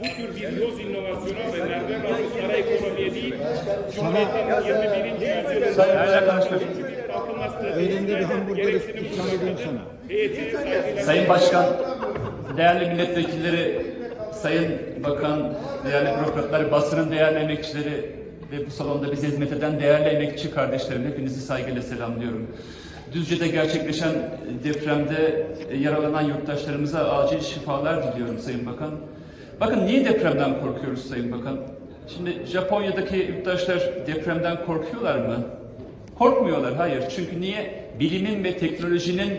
bu tür bir yoz inovasyona ve merdiven altı kara ekonomiye değil, Cumhuriyet'in 21. yüzyılında kalkınma Elinde bir hamburger gereksinim ikram edeyim sana. Sayın Başkan, değerli milletvekilleri, Sayın Bakan, değerli bürokratlar, basının değerli emekçileri ve bu salonda bize hizmet eden değerli emekçi kardeşlerim hepinizi saygıyla selamlıyorum. Düzce'de gerçekleşen depremde yaralanan yurttaşlarımıza acil şifalar diliyorum Sayın Bakan. Bakın niye depremden korkuyoruz Sayın Bakan? Şimdi Japonya'daki yurttaşlar depremden korkuyorlar mı? Korkmuyorlar, hayır. Çünkü niye? Bilimin ve teknolojinin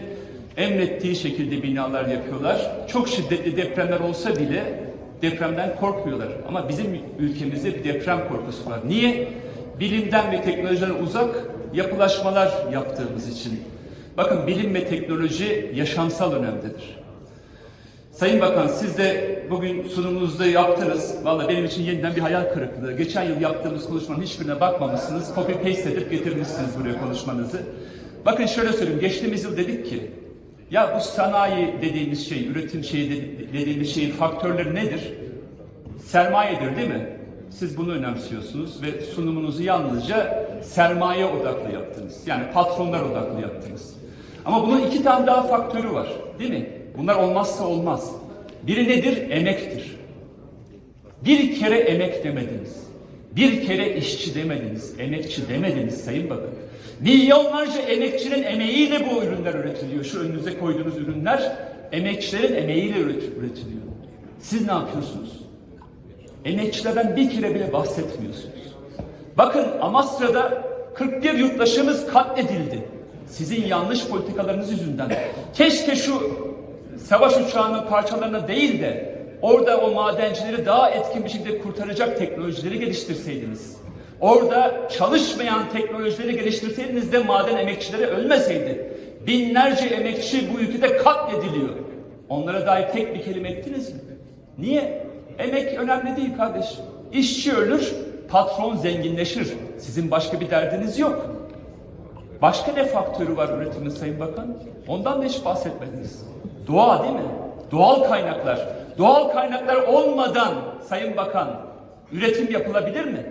emrettiği şekilde binalar yapıyorlar. Çok şiddetli depremler olsa bile depremden korkmuyorlar. Ama bizim ülkemizde bir deprem korkusu var. Niye? Bilimden ve teknolojiden uzak yapılaşmalar yaptığımız için. Bakın bilim ve teknoloji yaşamsal önemdedir. Sayın Bakan siz de bugün sunumunuzda yaptınız. Vallahi benim için yeniden bir hayal kırıklığı. Geçen yıl yaptığımız konuşmanın hiçbirine bakmamışsınız. Copy paste edip getirmişsiniz buraya konuşmanızı. Bakın şöyle söyleyeyim. Geçtiğimiz yıl dedik ki ya bu sanayi dediğimiz şey, üretim şeyi dedi- dediğimiz şeyin faktörleri nedir? Sermayedir değil mi? Siz bunu önemsiyorsunuz ve sunumunuzu yalnızca sermaye odaklı yaptınız. Yani patronlar odaklı yaptınız. Ama bunun iki tane daha faktörü var değil mi? Bunlar olmazsa olmaz. Biri nedir? Emektir. Bir kere emek demediniz. Bir kere işçi demediniz, emekçi demediniz Sayın Bakın. Milyonlarca emekçinin emeğiyle bu ürünler üretiliyor. Şu önünüze koyduğunuz ürünler emekçilerin emeğiyle üret- üretiliyor. Siz ne yapıyorsunuz? Emekçilerden bir kere bile bahsetmiyorsunuz. Bakın Amasra'da 41 yurttaşımız katledildi. Sizin yanlış politikalarınız yüzünden. Keşke şu savaş uçağının parçalarına değil de orada o madencileri daha etkin bir şekilde kurtaracak teknolojileri geliştirseydiniz. Orada çalışmayan teknolojileri geliştirseydiniz de maden emekçileri ölmeseydi. Binlerce emekçi bu ülkede katlediliyor. Onlara dair tek bir kelime ettiniz mi? Niye? Emek önemli değil kardeşim. İşçi ölür, patron zenginleşir. Sizin başka bir derdiniz yok. Başka ne faktörü var üretimin Sayın Bakan? Ondan da hiç bahsetmediniz. Doğa değil mi? Doğal kaynaklar. Doğal kaynaklar olmadan Sayın Bakan üretim yapılabilir mi?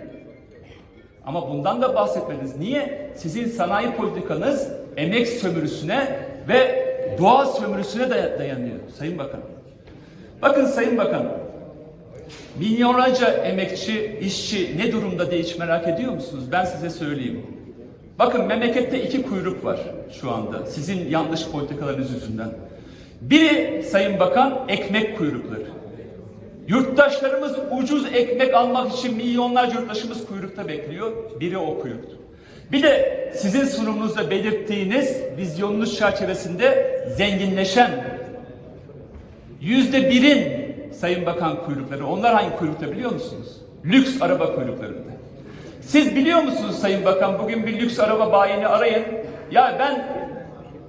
Ama bundan da bahsetmediniz. Niye? Sizin sanayi politikanız emek sömürüsüne ve doğa sömürüsüne day- dayanıyor Sayın Bakan. Bakın Sayın Bakan, milyonlarca emekçi, işçi ne durumda diye hiç merak ediyor musunuz? Ben size söyleyeyim. Bakın memlekette iki kuyruk var şu anda sizin yanlış politikalarınız yüzünden. Biri Sayın Bakan ekmek kuyrukları. Yurttaşlarımız ucuz ekmek almak için milyonlarca yurttaşımız kuyrukta bekliyor. Biri o kuyruktu. Bir de sizin sunumunuzda belirttiğiniz vizyonunuz çerçevesinde zenginleşen yüzde birin Sayın Bakan kuyrukları. Onlar hangi kuyrukta biliyor musunuz? Lüks araba kuyruklarında. Siz biliyor musunuz Sayın Bakan bugün bir lüks araba bayini arayın. Ya ben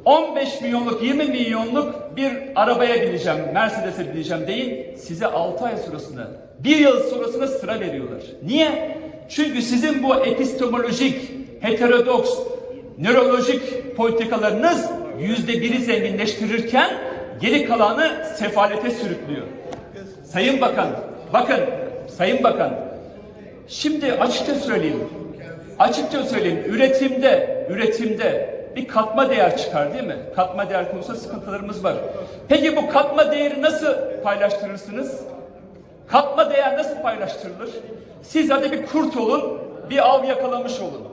15 milyonluk 20 milyonluk bir arabaya bineceğim, Mercedes'e bineceğim deyin. Size 6 ay sonrasında, bir yıl sonrasında sıra veriyorlar. Niye? Çünkü sizin bu epistemolojik, heterodoks, nörolojik politikalarınız yüzde biri zenginleştirirken geri kalanı sefalete sürüklüyor. Sayın Bakan, bakın Sayın Bakan, Şimdi açıkça söyleyeyim. Açıkça söyleyeyim. Üretimde, üretimde bir katma değer çıkar değil mi? Katma değer konusunda sıkıntılarımız var. Peki bu katma değeri nasıl paylaştırırsınız? Katma değer nasıl paylaştırılır? Siz hadi bir kurt olun, bir av yakalamış olun.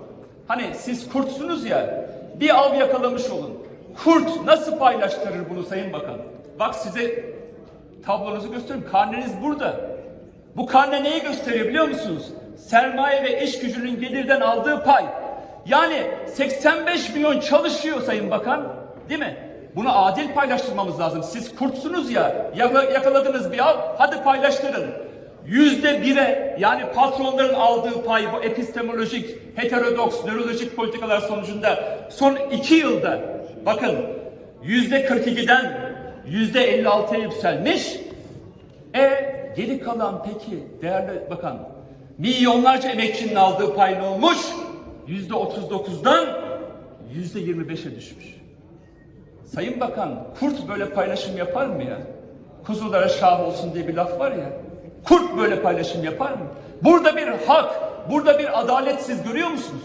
Hani siz kurtsunuz ya, bir av yakalamış olun. Kurt nasıl paylaştırır bunu Sayın Bakan? Bak size tablonuzu göstereyim. Karneniz burada. Bu karne neyi gösteriyor biliyor musunuz? Sermaye ve iş gücünün gelirden aldığı pay. Yani 85 milyon çalışıyor Sayın Bakan. Değil mi? Bunu adil paylaştırmamız lazım. Siz kurtsunuz ya, yaka- yakaladınız bir av, hadi paylaştırın. Yüzde bire yani patronların aldığı pay bu epistemolojik, heterodoks, nörolojik politikalar sonucunda son iki yılda bakın yüzde 42'den yüzde 56'ya yükselmiş. E geri kalan peki değerli bakan milyonlarca emekçinin aldığı pay ne olmuş? Yüzde 39'dan yüzde 25'e düşmüş. Sayın Bakan kurt böyle paylaşım yapar mı ya? Kuzulara şah olsun diye bir laf var ya. Kurt böyle paylaşım yapar mı? Burada bir hak, burada bir adalet siz görüyor musunuz?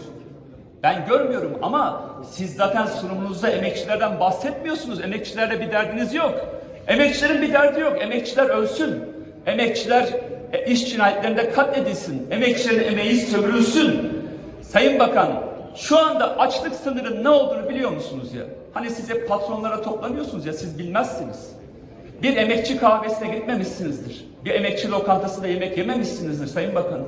Ben görmüyorum ama siz zaten sunumunuzda emekçilerden bahsetmiyorsunuz. Emekçilerle bir derdiniz yok. Emekçilerin bir derdi yok. Emekçiler ölsün. Emekçiler e, iş cinayetlerinde katledilsin. Emekçilerin emeği sömürülsün. Sayın Bakan, şu anda açlık sınırının ne olduğunu biliyor musunuz ya? Hani siz hep patronlara toplanıyorsunuz ya siz bilmezsiniz. Bir emekçi kahvesine gitmemişsinizdir. Bir emekçi lokantasında yemek yememişsinizdir Sayın Bakan.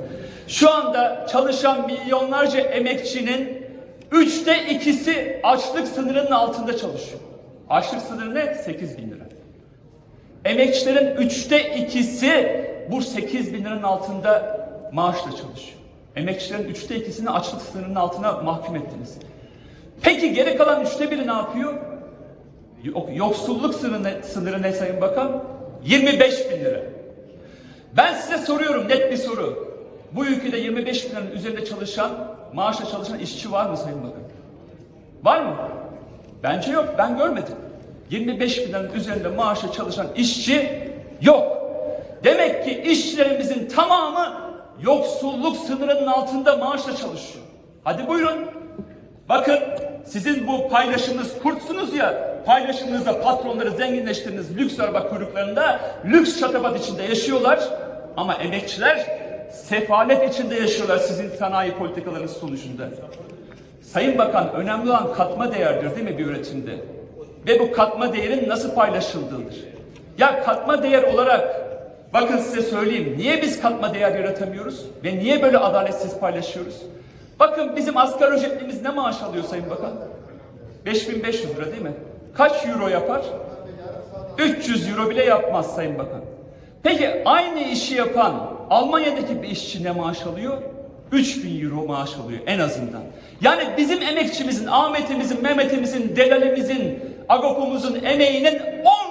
Şu anda çalışan milyonlarca emekçinin üçte ikisi açlık sınırının altında çalışıyor. Açlık sınırı ne? 8 bin lira. Emekçilerin üçte ikisi bu 8 bin liranın altında maaşla çalışıyor. Emekçilerin üçte ikisini açlık sınırının altına mahkum ettiniz. Peki geri kalan üçte biri ne yapıyor? Yok- Yoksulluk sınırı ne, sınırı ne Sayın Bakan? 25 bin lira. Ben size soruyorum net bir soru. Bu ülkede 25 bin liranın üzerinde çalışan, maaşla çalışan işçi var mı Sayın Bakan? Var mı? Bence yok. Ben görmedim. 25 bin liranın üzerinde maaşla çalışan işçi yok. Demek ki işçilerimizin tamamı yoksulluk sınırının altında maaşla çalışıyor. Hadi buyurun. Bakın sizin bu paylaşımınız kurtsunuz ya paylaşımınızda patronları zenginleştirdiniz lüks araba kuyruklarında lüks şatafat içinde yaşıyorlar ama emekçiler sefalet içinde yaşıyorlar sizin sanayi politikalarınız sonucunda. Sayın Bakan önemli olan katma değerdir değil mi bir üretimde? Ve bu katma değerin nasıl paylaşıldığıdır. Ya katma değer olarak bakın size söyleyeyim niye biz katma değer yaratamıyoruz ve niye böyle adaletsiz paylaşıyoruz? Bakın bizim asgari ücretlimiz ne maaş alıyor Sayın Bakan? 5500 lira değil mi? Kaç euro yapar? 300 euro bile yapmaz Sayın Bakan. Peki aynı işi yapan Almanya'daki bir işçi ne maaş alıyor? 3000 euro maaş alıyor en azından. Yani bizim emekçimizin, Ahmet'imizin, Mehmet'imizin, Delal'imizin, Agop'umuzun emeğinin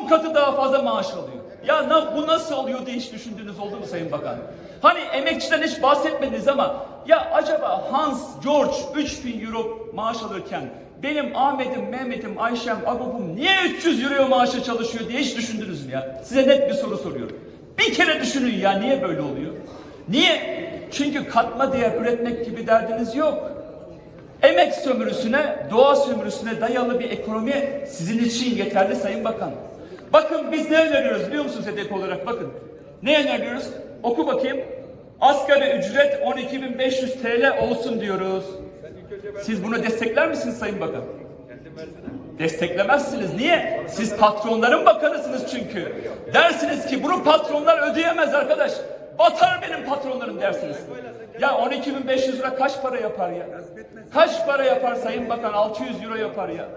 10 katı daha fazla maaş alıyor. Ya bu nasıl oluyor diye hiç düşündüğünüz oldu mu Sayın Bakan? Hani emekçiden hiç bahsetmediniz ama ya acaba Hans, George 3000 euro maaş alırken benim Ahmet'im, Mehmet'im, Ayşem, Agop'um niye 300 euro maaşa çalışıyor diye hiç düşündünüz mü ya? Size net bir soru soruyorum. Bir kere düşünün ya niye böyle oluyor? Niye? Çünkü katma değer üretmek gibi derdiniz yok. Emek sömürüsüne, doğa sömürüsüne dayalı bir ekonomi sizin için yeterli Sayın Bakan. Bakın biz ne öneriyoruz biliyor musunuz HDP olarak bakın. Ne öneriyoruz? Oku bakayım. Asgari ücret 12.500 TL olsun diyoruz. Siz bunu destekler misiniz Sayın Bakan? Desteklemezsiniz. Niye? Siz patronların bakanısınız çünkü. Dersiniz ki bunu patronlar ödeyemez arkadaş. Batar benim patronlarım dersiniz. Ya 12.500 lira kaç para yapar ya? Kaç para yapar Sayın Bakan? 600 euro yapar ya.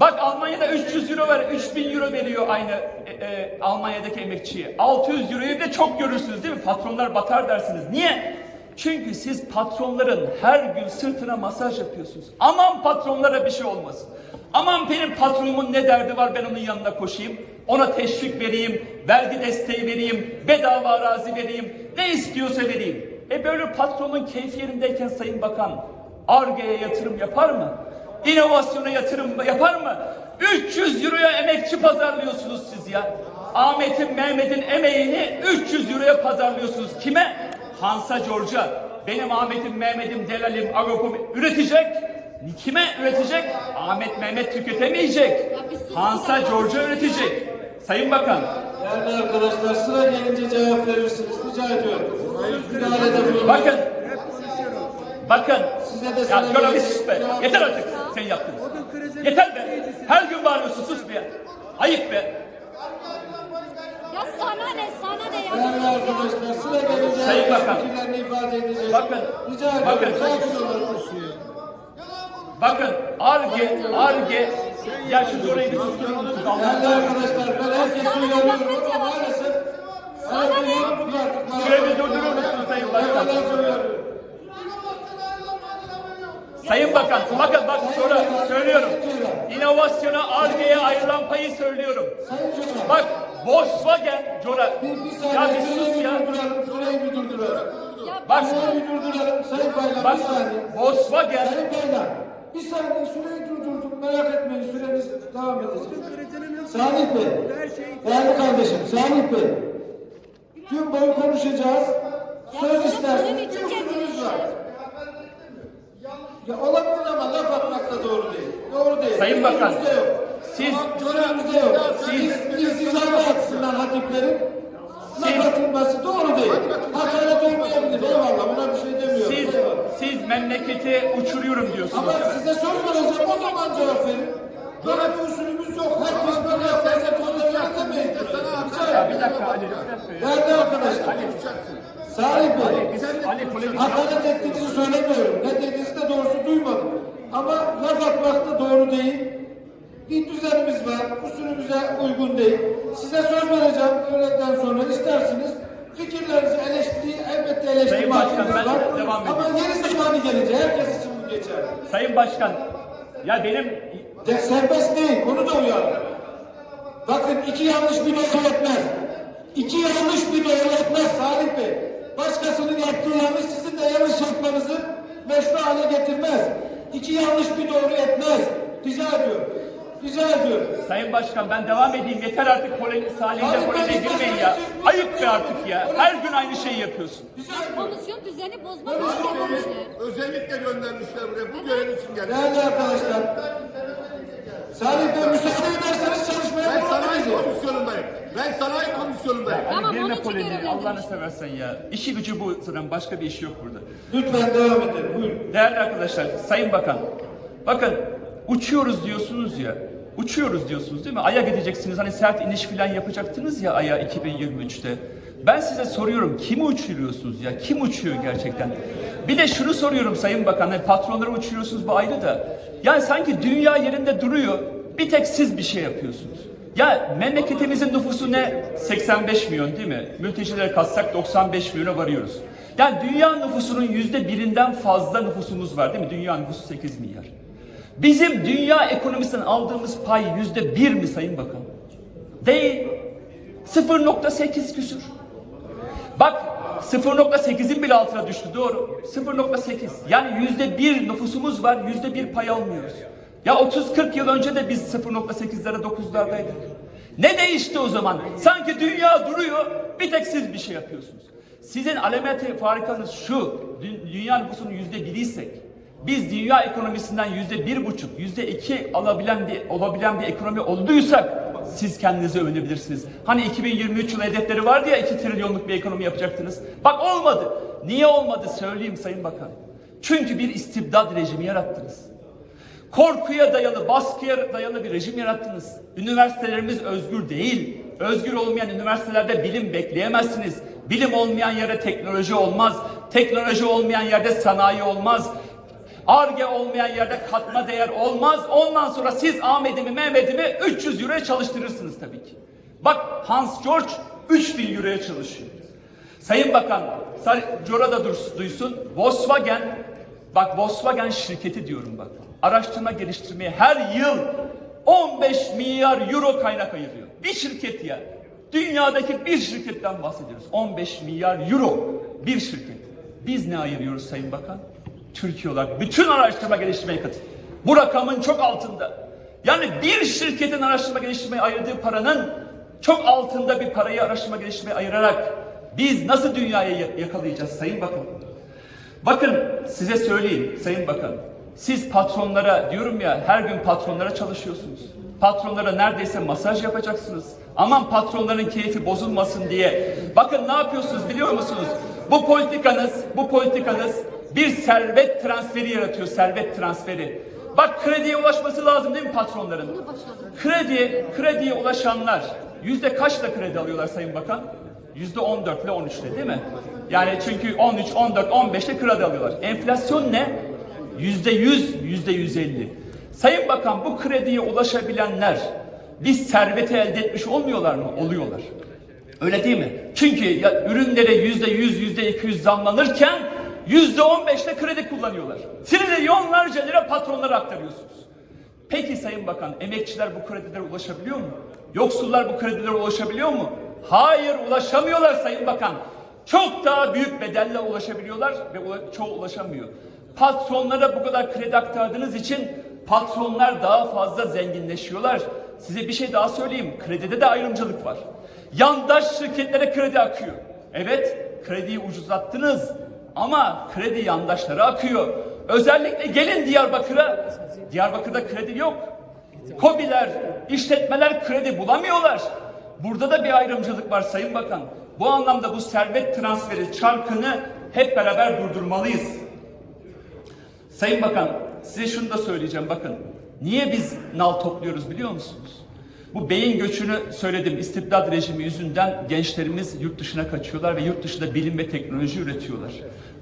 Bak Almanya'da 300 euro ver, 3000 euro veriyor aynı e, e, Almanya'daki emekçiye. 600 euroyu da çok görürsünüz değil mi? Patronlar batar dersiniz. Niye? Çünkü siz patronların her gün sırtına masaj yapıyorsunuz. Aman patronlara bir şey olmasın. Aman benim patronumun ne derdi var ben onun yanına koşayım. Ona teşvik vereyim, vergi desteği vereyim, bedava arazi vereyim, ne istiyorsa vereyim. E böyle patronun keyfi yerindeyken Sayın Bakan, Arge'ye yatırım yapar mı? İnovasyona yatırım yapar mı? 300 euroya emekçi pazarlıyorsunuz siz ya. Ahmet'in, Mehmet'in emeğini 300 euroya pazarlıyorsunuz. Kime? Hansa George'a. Benim Ahmet'im, Mehmet'im, Delal'im, Agop'um üretecek. Kime üretecek? Ahmet, Mehmet tüketemeyecek. Hansa George'a üretecek. Sayın Bakan, Değerli arkadaşlar sıra gelince cevap verirsiniz. Rica ediyorum. Bakın. Bakın. Size de Ya sana şöyle bir bir- sus be. Yeter artık. Sen yaptın. Yeter be. Her gün bağırıyorsun sus be. Ayıp be. Ya sana ne sana ne ya? Değerli arkadaşlar sıra gelince Sayın herkes Bakan. fikirlerini ifade edecek. Bakın, Rica ediyorum. bakın. Sakin olun. Bakın Arge, Arge. Ya şu orayı bir susturur musunuz? Değerli Allah arkadaşlar ben herkesi uyarıyorum ama maalesef Saygı yaptılar. Süreyi durdurur musunuz Sayın Başkan? söylüyorum. Sayın Bakan, bakın bak sonra söylüyorum. İnovasyona, Arge'ye ayrılan payı söylüyorum. Bak Volkswagen, Cora. Ya bir sus ya. durduralım. Süreyi bir durduralım. Bak, durduralım. Sayın Bayram bak. Volkswagen. Sayın Bayram bir saniye süreyi durdurdum. Merak etmeyin süremiz devam edecek. Salih Bey. Değerli kardeşim Salih Bey. Gün boyu konuşacağız. Söz bunun Bir getirmişler. var. Ya olabilir ama laf atmak da doğru değil. Doğru değil. Sayın Bakan, yok. siz- Usulümüzde yok. Siz, istizade açısından hatiplerin laf atılması doğru değil. Hakaret olmayabilir. Eyvallah buna bir şey demiyorum. Siz, Eyvallah. siz memleketi uçuruyorum diyorsunuz. Ama size söz vereceğim o zaman cevap verin. Böyle bir usulümüz yok. Herkes böyle yaparsa kontrol edemeyiz. Ya bir dakika Ali. Değerli arkadaşlar. Salih Bey. Ali polemik Hakaret ettiğinizi söylemiyorum. Ne dediğinizi de doğrusu duymadım. Ama laf atmak da doğru değil. Bir düzenimiz var. Usulümüze uygun değil. Size söz vereceğim öğleden sonra isterseniz fikirlerinizi eleştiri elbette Başkan, hakkınız var. devam. Ama yeni zamanı gelince herkes için bu geçer. Sayın Başkan, ya benim De serbest değil, onu da uyardım. Bakın iki yanlış bir doğru etmez. İki yanlış bir doğru etmez Salih Bey. Başkasının yaptığı yanlış sizin de yanlış yapmanızı meşru hale getirmez. İki yanlış bir doğru etmez. Rica ediyorum. Rica ediyorum. Sayın Başkan ben devam edeyim. Yeter artık polemik Salih'le Abi, polemiğe girmeyin ya. Ayıp be artık ya. Her gün aynı şeyi yapıyorsun. Komisyon düzeni bozmak için. Özellikle göndermişler buraya bu görev için geldi. Değerli arkadaşlar. Salih Bey müsaade ederseniz çalışmaya Ben devam sanayi edeceğim. komisyonundayım. Ben sanayi komisyonundayım. Tamam, onun girme için polemiğe. görevlendirmiş. Allah'ını seversen ya. İşi gücü bu sıranın. Başka bir işi yok burada. Lütfen devam edelim. Buyurun. Değerli arkadaşlar, Sayın Bakan. Bakın uçuyoruz diyorsunuz ya. Uçuyoruz diyorsunuz değil mi? Ay'a gideceksiniz. Hani sert iniş falan yapacaktınız ya Ay'a 2023'te. Ben size soruyorum kimi uçuruyorsunuz ya? Kim uçuyor gerçekten? Bir de şunu soruyorum Sayın Bakan. Hani patronları uçuruyorsunuz bu ayrı da. Yani sanki dünya yerinde duruyor. Bir tek siz bir şey yapıyorsunuz. Ya memleketimizin nüfusu ne? 85 milyon değil mi? Mültecilere katsak 95 milyona varıyoruz. Yani dünya nüfusunun yüzde birinden fazla nüfusumuz var değil mi? Dünya nüfusu 8 milyar. Bizim dünya ekonomisinden aldığımız pay yüzde bir mi Sayın Bakan? Değil. 0.8 küsür. Bak 0.8'in bile altına düştü doğru. 0.8 yani yüzde bir nüfusumuz var yüzde bir pay almıyoruz. Ya 30-40 yıl önce de biz 0.8'lere 9'lardaydık. Ne değişti o zaman? Sanki dünya duruyor bir tek siz bir şey yapıyorsunuz. Sizin alameti farikanız şu dü- dünya nüfusunun yüzde biriysek biz dünya ekonomisinden yüzde bir buçuk, yüzde iki alabilen bir, olabilen bir ekonomi olduysak siz kendinizi övünebilirsiniz. Hani 2023 yılı hedefleri vardı ya 2 trilyonluk bir ekonomi yapacaktınız. Bak olmadı. Niye olmadı söyleyeyim Sayın Bakan. Çünkü bir istibdad rejimi yarattınız. Korkuya dayalı, baskıya dayalı bir rejim yarattınız. Üniversitelerimiz özgür değil. Özgür olmayan üniversitelerde bilim bekleyemezsiniz. Bilim olmayan yerde teknoloji olmaz. Teknoloji olmayan yerde sanayi olmaz. Arge olmayan yerde katma değer olmaz. Ondan sonra siz Ahmet'imi Mehmet'imi 300 euroya çalıştırırsınız tabii ki. Bak Hans George 3000 euroya çalışıyor. Sayın Bakan, Cora da duysun. Volkswagen, bak Volkswagen şirketi diyorum bak. Araştırma geliştirmeye her yıl 15 milyar euro kaynak ayırıyor. Bir şirket ya. Dünyadaki bir şirketten bahsediyoruz. 15 milyar euro bir şirket. Biz ne ayırıyoruz Sayın Bakan? Türkiye olarak bütün araştırma geliştirmeye katıl. Bu rakamın çok altında. Yani bir şirketin araştırma geliştirmeye ayırdığı paranın çok altında bir parayı araştırma geliştirmeye ayırarak biz nasıl dünyayı ya- yakalayacağız Sayın Bakan? Bakın size söyleyeyim Sayın Bakan. Siz patronlara diyorum ya her gün patronlara çalışıyorsunuz. Patronlara neredeyse masaj yapacaksınız. Aman patronların keyfi bozulmasın diye. Bakın ne yapıyorsunuz biliyor musunuz? Bu politikanız, bu politikanız bir servet transferi yaratıyor, servet transferi. Bak krediye ulaşması lazım değil mi patronların? Kredi, krediye ulaşanlar yüzde kaçla kredi alıyorlar Sayın Bakan? Yüzde 14 ile 13 ile değil mi? Yani çünkü 13, 14, 15 ile kredi alıyorlar. Enflasyon ne? Yüzde 100, yüzde 150. Sayın Bakan bu krediye ulaşabilenler biz serveti elde etmiş olmuyorlar mı? Oluyorlar. Öyle değil mi? Çünkü ya, ürünlere yüzde yüz, yüzde iki yüz zamlanırken yüzde on beşte kredi kullanıyorlar. Trilyonlarca lira patronlara aktarıyorsunuz. Peki Sayın Bakan, emekçiler bu kredilere ulaşabiliyor mu? Yoksullar bu kredilere ulaşabiliyor mu? Hayır, ulaşamıyorlar Sayın Bakan. Çok daha büyük bedelle ulaşabiliyorlar ve çoğu ulaşamıyor. Patronlara bu kadar kredi aktardığınız için patronlar daha fazla zenginleşiyorlar. Size bir şey daha söyleyeyim. Kredide de ayrımcılık var. Yandaş şirketlere kredi akıyor. Evet, krediyi ucuzlattınız ama kredi yandaşlara akıyor. Özellikle gelin Diyarbakır'a. Diyarbakır'da kredi yok. Kobiler, işletmeler kredi bulamıyorlar. Burada da bir ayrımcılık var Sayın Bakan. Bu anlamda bu servet transferi çarkını hep beraber durdurmalıyız. Sayın Bakan, size şunu da söyleyeceğim bakın. Niye biz nal topluyoruz biliyor musunuz? Bu beyin göçünü söyledim. İstibdat rejimi yüzünden gençlerimiz yurt dışına kaçıyorlar ve yurt dışında bilim ve teknoloji üretiyorlar.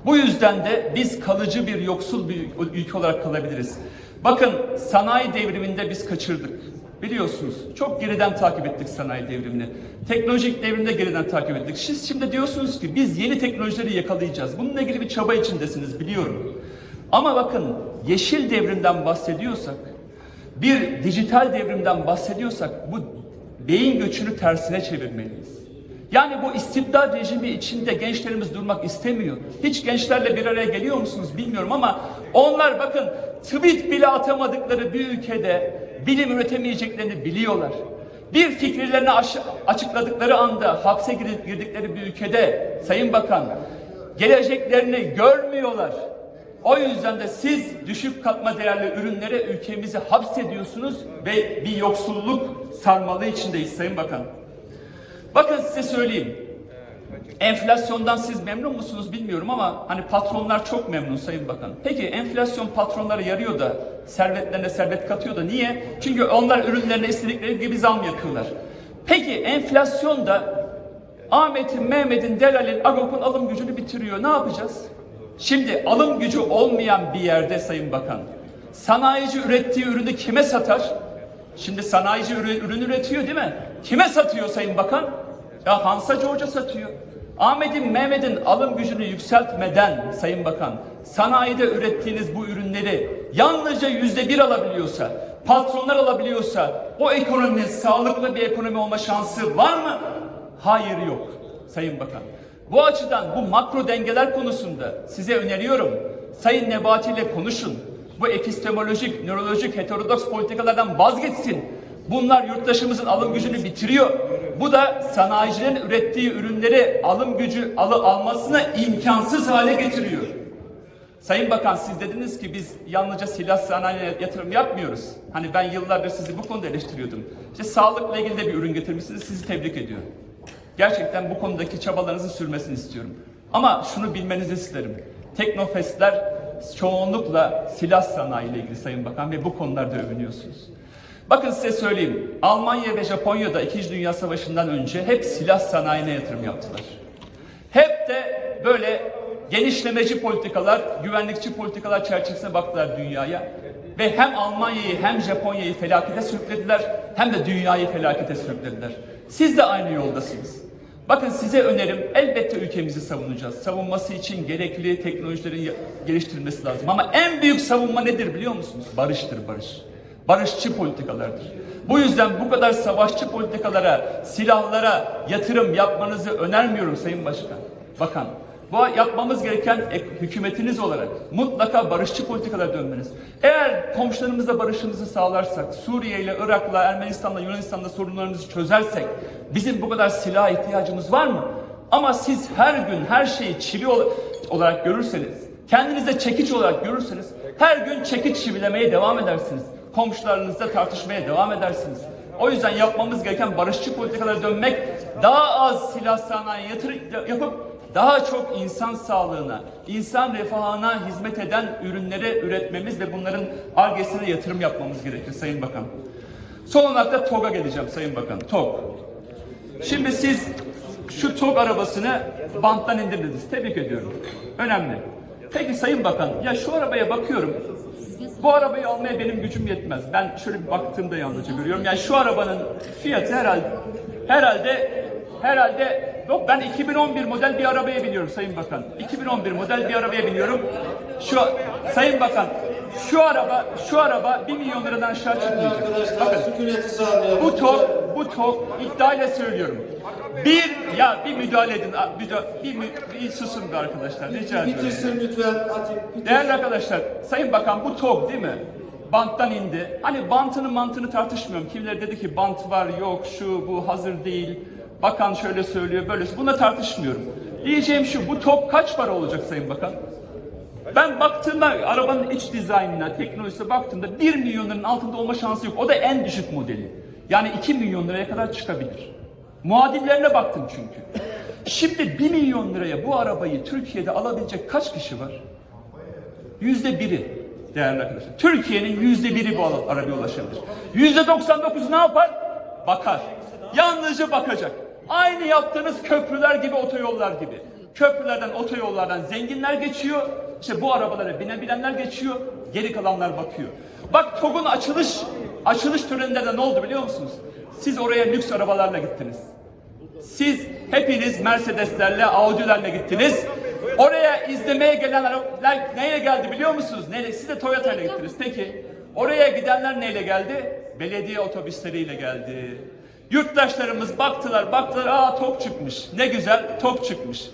Bu yüzden de biz kalıcı bir yoksul bir ülke olarak kalabiliriz. Bakın sanayi devriminde biz kaçırdık. Biliyorsunuz çok geriden takip ettik sanayi devrimini. Teknolojik devrimde geriden takip ettik. Siz şimdi diyorsunuz ki biz yeni teknolojileri yakalayacağız. Bununla ilgili bir çaba içindesiniz biliyorum. Ama bakın yeşil devrimden bahsediyorsak, bir dijital devrimden bahsediyorsak bu beyin göçünü tersine çevirmeliyiz. Yani bu istibdad rejimi içinde gençlerimiz durmak istemiyor. Hiç gençlerle bir araya geliyor musunuz bilmiyorum ama onlar bakın tweet bile atamadıkları bir ülkede bilim üretemeyeceklerini biliyorlar. Bir fikirlerini açıkladıkları anda hapse girdikleri bir ülkede Sayın Bakan geleceklerini görmüyorlar. O yüzden de siz düşük katma değerli ürünlere ülkemizi hapsediyorsunuz ve bir yoksulluk sarmalı içindeyiz Sayın Bakan. Bakın size söyleyeyim. Enflasyondan siz memnun musunuz bilmiyorum ama hani patronlar çok memnun Sayın Bakan. Peki enflasyon patronlara yarıyor da servetlerine servet katıyor da niye? Çünkü onlar ürünlerine istedikleri gibi zam yapıyorlar. Peki enflasyon da Ahmet'in, Mehmet'in, Delal'in, Agop'un alım gücünü bitiriyor. Ne yapacağız? Şimdi alım gücü olmayan bir yerde Sayın Bakan, sanayici ürettiği ürünü kime satar? Şimdi sanayici ürün, üretiyor değil mi? Kime satıyor Sayın Bakan? Ya Hansa George'a satıyor. Ahmet'in, Mehmet'in alım gücünü yükseltmeden Sayın Bakan, sanayide ürettiğiniz bu ürünleri yalnızca yüzde bir alabiliyorsa, patronlar alabiliyorsa, o ekonominin sağlıklı bir ekonomi olma şansı var mı? Hayır yok Sayın Bakan. Bu açıdan bu makro dengeler konusunda size öneriyorum. Sayın Nebati ile konuşun. Bu epistemolojik, nörolojik, heterodoks politikalardan vazgeçsin. Bunlar yurttaşımızın alım gücünü bitiriyor. Bu da sanayicilerin ürettiği ürünleri alım gücü alı almasına imkansız hale getiriyor. Sayın Bakan siz dediniz ki biz yalnızca silah sanayiye yatırım yapmıyoruz. Hani ben yıllardır sizi bu konuda eleştiriyordum. İşte sağlıkla ilgili de bir ürün getirmişsiniz. Sizi tebrik ediyorum. Gerçekten bu konudaki çabalarınızın sürmesini istiyorum. Ama şunu bilmenizi isterim. Teknofestler çoğunlukla silah sanayi ile ilgili Sayın Bakan ve bu konularda övünüyorsunuz. Bakın size söyleyeyim. Almanya ve Japonya'da 2. Dünya Savaşı'ndan önce hep silah sanayine yatırım yaptılar. Hep de böyle genişlemeci politikalar, güvenlikçi politikalar çerçevesine baktılar dünyaya. Ve hem Almanya'yı hem Japonya'yı felakete sürüklediler hem de dünyayı felakete sürüklediler. Siz de aynı yoldasınız. Bakın size önerim elbette ülkemizi savunacağız. Savunması için gerekli teknolojilerin geliştirilmesi lazım. Ama en büyük savunma nedir biliyor musunuz? Barıştır barış. Barışçı politikalardır. Bu yüzden bu kadar savaşçı politikalara, silahlara yatırım yapmanızı önermiyorum Sayın Başkan. Bakan, bu yapmamız gereken ek- hükümetiniz olarak mutlaka barışçı politikalara dönmeniz. Eğer komşularımızla barışımızı sağlarsak, Suriye ile Irak'la, Ermenistan'la, Yunanistan'la sorunlarımızı çözersek bizim bu kadar silah ihtiyacımız var mı? Ama siz her gün her şeyi çivi ol- olarak görürseniz, kendinize çekiç olarak görürseniz her gün çekiç çivilemeye devam edersiniz. Komşularınızla tartışmaya devam edersiniz. O yüzden yapmamız gereken barışçı politikalara dönmek, daha az silah sanayi yatırım yapıp daha çok insan sağlığına, insan refahına hizmet eden ürünleri üretmemiz ve bunların argesine yatırım yapmamız gerekir Sayın Bakan. Son olarak da TOG'a geleceğim Sayın Bakan. TOG. Şimdi siz şu TOG arabasını banttan indirdiniz. Tebrik ediyorum. Önemli. Peki Sayın Bakan, ya şu arabaya bakıyorum. Bu arabayı almaya benim gücüm yetmez. Ben şöyle bir baktığımda yalnızca görüyorum. Yani şu arabanın fiyatı herhalde herhalde herhalde yok ben 2011 model bir arabaya biniyorum Sayın Bakan. 2011 model bir arabaya biniyorum. Şu Sayın Bakan şu araba şu araba 1 milyon liradan aşağı çıkmayacak. Bakın bu tok, bu tok iddiayla söylüyorum. Bir, ya bir müdahale edin, bir, mü- bir susun be arkadaşlar, rica ediyorum. Bitirsin lütfen. Bitir. Değerli arkadaşlar, Sayın Bakan bu tok değil mi? Banttan indi. Hani bantını mantını tartışmıyorum. Kimileri dedi ki bant var, yok, şu, bu hazır değil. Bakan şöyle söylüyor, böyle. Buna tartışmıyorum. Diyeceğim şu, bu top kaç para olacak Sayın Bakan? Ben baktığımda arabanın iç dizaynına, teknolojisine baktığımda 1 milyon liranın altında olma şansı yok. O da en düşük modeli. Yani 2 milyon liraya kadar çıkabilir. Muadillerine baktım çünkü. Şimdi 1 milyon liraya bu arabayı Türkiye'de alabilecek kaç kişi var? Yüzde biri değerli arkadaşlar. Türkiye'nin yüzde biri bu arabaya ulaşabilir. Yüzde 99 ne yapar? Bakar. Yalnızca bakacak. Aynı yaptığınız köprüler gibi, otoyollar gibi. Köprülerden, otoyollardan zenginler geçiyor. İşte bu arabalara binebilenler geçiyor. Geri kalanlar bakıyor. Bak TOG'un açılış açılış töreninde de ne oldu biliyor musunuz? Siz oraya lüks arabalarla gittiniz. Siz hepiniz Mercedeslerle, Audi'lerle gittiniz. Oraya izlemeye gelenler neyle geldi biliyor musunuz? Neyle? Siz de Toyota ile gittiniz. Peki oraya gidenler neyle geldi? Belediye otobüsleriyle geldi. Yurttaşlarımız baktılar, baktılar, aa tok çıkmış. Ne güzel, tok çıkmış.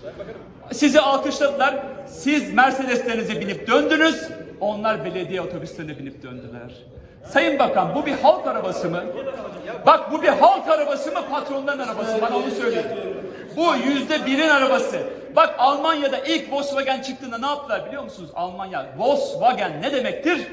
Sizi alkışladılar. Siz Mercedeslerinize binip döndünüz. Onlar belediye otobüslerine binip döndüler. Sayın Bakan bu bir halk arabası mı? Bak bu bir halk arabası mı patronların arabası? Bana onu söyleyin. Bu yüzde birin arabası. Bak Almanya'da ilk Volkswagen çıktığında ne yaptılar biliyor musunuz? Almanya. Volkswagen ne demektir?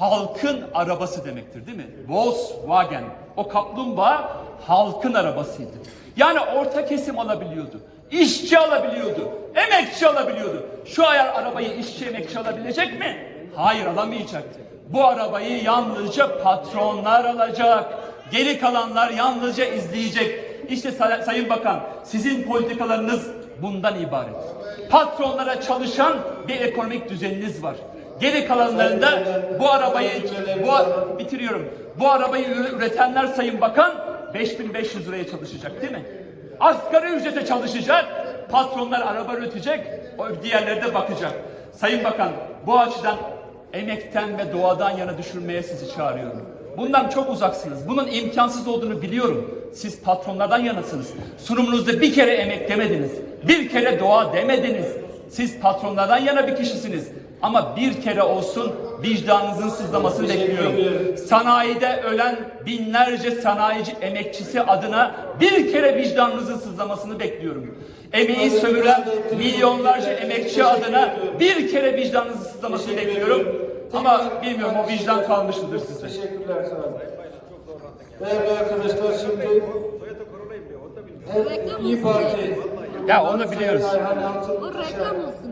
Halkın arabası demektir değil mi? Volkswagen. O kaplumbağa halkın arabasıydı. Yani orta kesim alabiliyordu. İşçi alabiliyordu. Emekçi alabiliyordu. Şu ayar arabayı işçi emekçi alabilecek mi? Hayır alamayacak. Bu arabayı yalnızca patronlar alacak. Geri kalanlar yalnızca izleyecek. İşte Say- Sayın Bakan sizin politikalarınız bundan ibaret. Patronlara çalışan bir ekonomik düzeniniz var. Geri kalanlarında bu arabayı bu bitiriyorum. Bu arabayı üretenler Sayın Bakan 5500 liraya çalışacak değil mi? Asgari ücrete çalışacak. Patronlar araba üretecek. Diğerleri de bakacak. Sayın Bakan bu açıdan emekten ve doğadan yana düşürmeye sizi çağırıyorum. Bundan çok uzaksınız. Bunun imkansız olduğunu biliyorum. Siz patronlardan yanasınız. Sunumunuzda bir kere emek demediniz. Bir kere doğa demediniz. Siz patronlardan yana bir kişisiniz. Ama bir kere olsun vicdanınızın sızlamasını bekliyorum. Sanayide ölen binlerce sanayici emekçisi adına bir kere vicdanınızın sızlamasını bekliyorum. Emeği sömüren milyonlarca emekçi adına bir kere vicdanınızın sızlamasını bekliyorum. Ama bilmiyorum o vicdan kalmış mıdır size? Teşekkürler sağ olun. Değerli arkadaşlar şimdi Reklam İyi. Parti Ya onu biliyoruz. O reklam olsun.